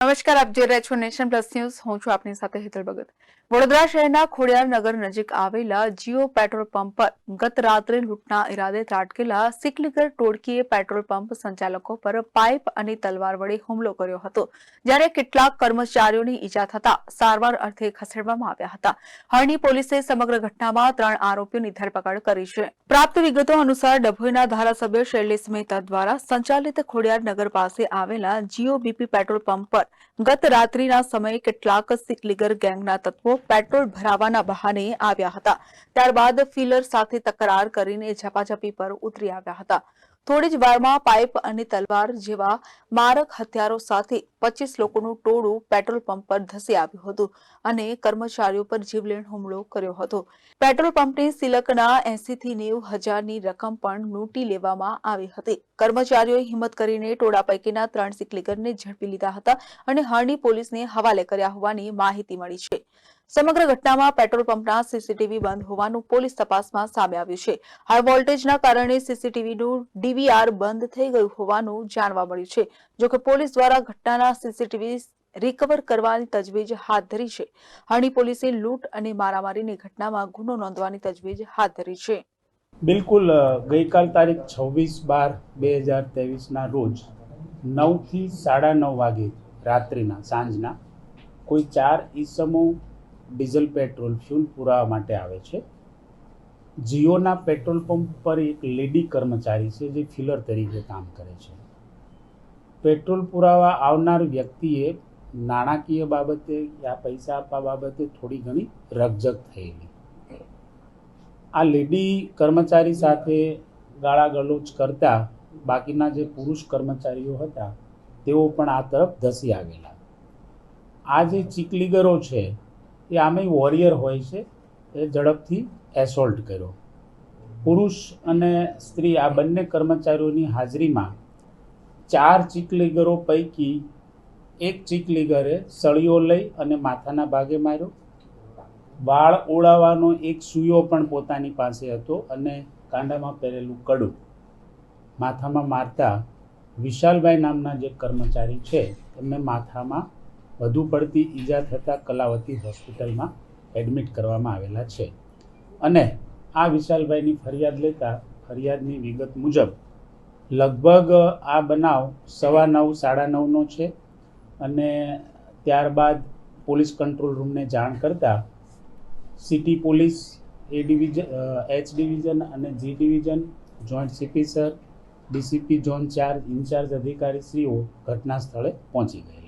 નમસ્કાર, આપ જોઈ રહ્યા છો નેશન પ્લસ ન્યૂઝ. હું છું આપની સાથે હેતલ ભગત. વડોદરા શહેરના ખોડિયાર નગર નજીક આવેલા જીઓ પેટ્રોલ પંપ પર ગત રાત્રે લૂંટના ઈરાદે ત્રાટકેલા સિકલીગર ટોળકીએ પેટ્રોલ પંપ સંચાલકો પર પાઇપ અને તલવાર વડે હુમલો કર્યો હતો, જ્યારે કેટલાક કર્મચારીઓની ઈજા થતા સારવાર અર્થે ખસેડવામાં આવ્યા હતા. હરણી પોલીસે સમગ્ર ઘટનામાં ત્રણ આરોપીઓની ધરપકડ કરી છે. પ્રાપ્ત વિગતો અનુસાર ડભોઈના ધારાસભ્ય શૈલેષ મહેતા દ્વારા સંચાલિત ખોડિયાર નગર પાસે આવેલા જીઓ બીપી પેટ્રોલ પંપ પર ગત રાત્રિના સમયે કેટલાક સિકલીગર ગેંગના તત્વો પેટ્રોલ ભરાવાના બહાને આવ્યા હતા. ત્યારબાદ ફિલર સાથે તકરાર કરીને ઝપાઝપી પર ઉતરી આવ્યા હતા. થોડી જ વારમાં પાઇપ અને તલવાર જેવા મારક હથિયારો સાથે પચીસ લોકોનું ટોળું પેટ્રોલ પંપ પર ધસી આવ્યું હતું અને કર્મચારીઓ પર જીવલેણ હુમલો કર્યો હતો. પેટ્રોલ પંપની સિલકના એસી થી નેવું હજારની રકમ પણ લૂંટી લેવામાં આવી હતી. કર્મચારીઓએ હિંમત કરીને ટોળા પૈકીના ત્રણ સિકલીગરને ઝડપી લીધા હતા અને હરણી પોલીસને હવાલે કર્યા હોવાની માહિતી મળી છે. સમગ્ર ઘટનામાં પેટ્રોલ પંપના સીસીટીવી બંધ હોવાનું પોલીસ તપાસમાં સામે આવ્યું છે. હાઈ વોલ્ટેજના કારણે સીસીટીવીનું ડીવીઆર બંધ થઈ ગયું હોવાનું જાણવા મળ્યું છે. જોકે પોલીસ દ્વારા ઘટનાના સીસીટીવી રિકવર કરવાની તજવીજ હાથ ધરી છે. હણી પોલીસે લૂંટ અને મારામારીની ઘટનામાં ગુનો નોંધવાની તજવીજ હાથ ધરી છે. બિલકુલ ગઈકાલ તારીખ છવ્વીસ બાર બે હજાર ત્રેવીસના રોજ નવથી સાડા નવ વાગે રાત્રિના સાંજના કોઈ ચાર ઈસમો ડીઝલ પેટ્રોલ ફ્યુલ પુરાવા માટે આવે છે. જીઓના પેટ્રોલ પંપ પર એક લેડી કર્મચારી છે જે ફિલર તરીકે કામ કરે છે. પેટ્રોલ પુરાવા આવનાર વ્યક્તિએ નાણાકીય બાબતે યા પૈસા આપવા બાબતે થોડી ઘણી રકઝક થયેલી. આ લેડી કર્મચારી સાથે ગાળા ગલોચ કરતા બાકીના જે પુરુષ કર્મચારીઓ હતા, તેઓ પણ આ તરફ ધસી આવેલા. આ જે ચીકલીગરો છે એ આમે વોરિયર હોય છે, એ ઝડપથી એસોલ્ટ કર્યો. પુરુષ અને સ્ત્રી આ બંને કર્મચારીઓની હાજરીમાં ચાર ચીકલીગરો પૈકી એક ચીકલીગરે સળીઓ લઈ અને માથાના ભાગે માર્યો. વાળ ઓળાવાનો એક સુયો પણ પોતાની પાસે હતો અને કાંડામાં પહેરેલું કડું માથામાં મારતા વિશાલભાઈ નામના જે કર્મચારી છે, એમને માથામાં વધુ પડતી ઈજા થતાં કલાવતી હોસ્પિટલમાં એડમિટ કરવામાં આવેલા છે. અને આ વિશાલભાઈની ફરિયાદ લેતા ફરિયાદની વિગત મુજબ, લગભગ આ બનાવ સવા નવ, સાડા નવનો છે અને ત્યારબાદ પોલીસ કંટ્રોલ રૂમને જાણ કરતાં city police, A division H division અને G division, joint CP sir, DCP zone charge incharge અધિકારીશ્રીઓ ઘટના સ્થળે પહોંચી ગયેલા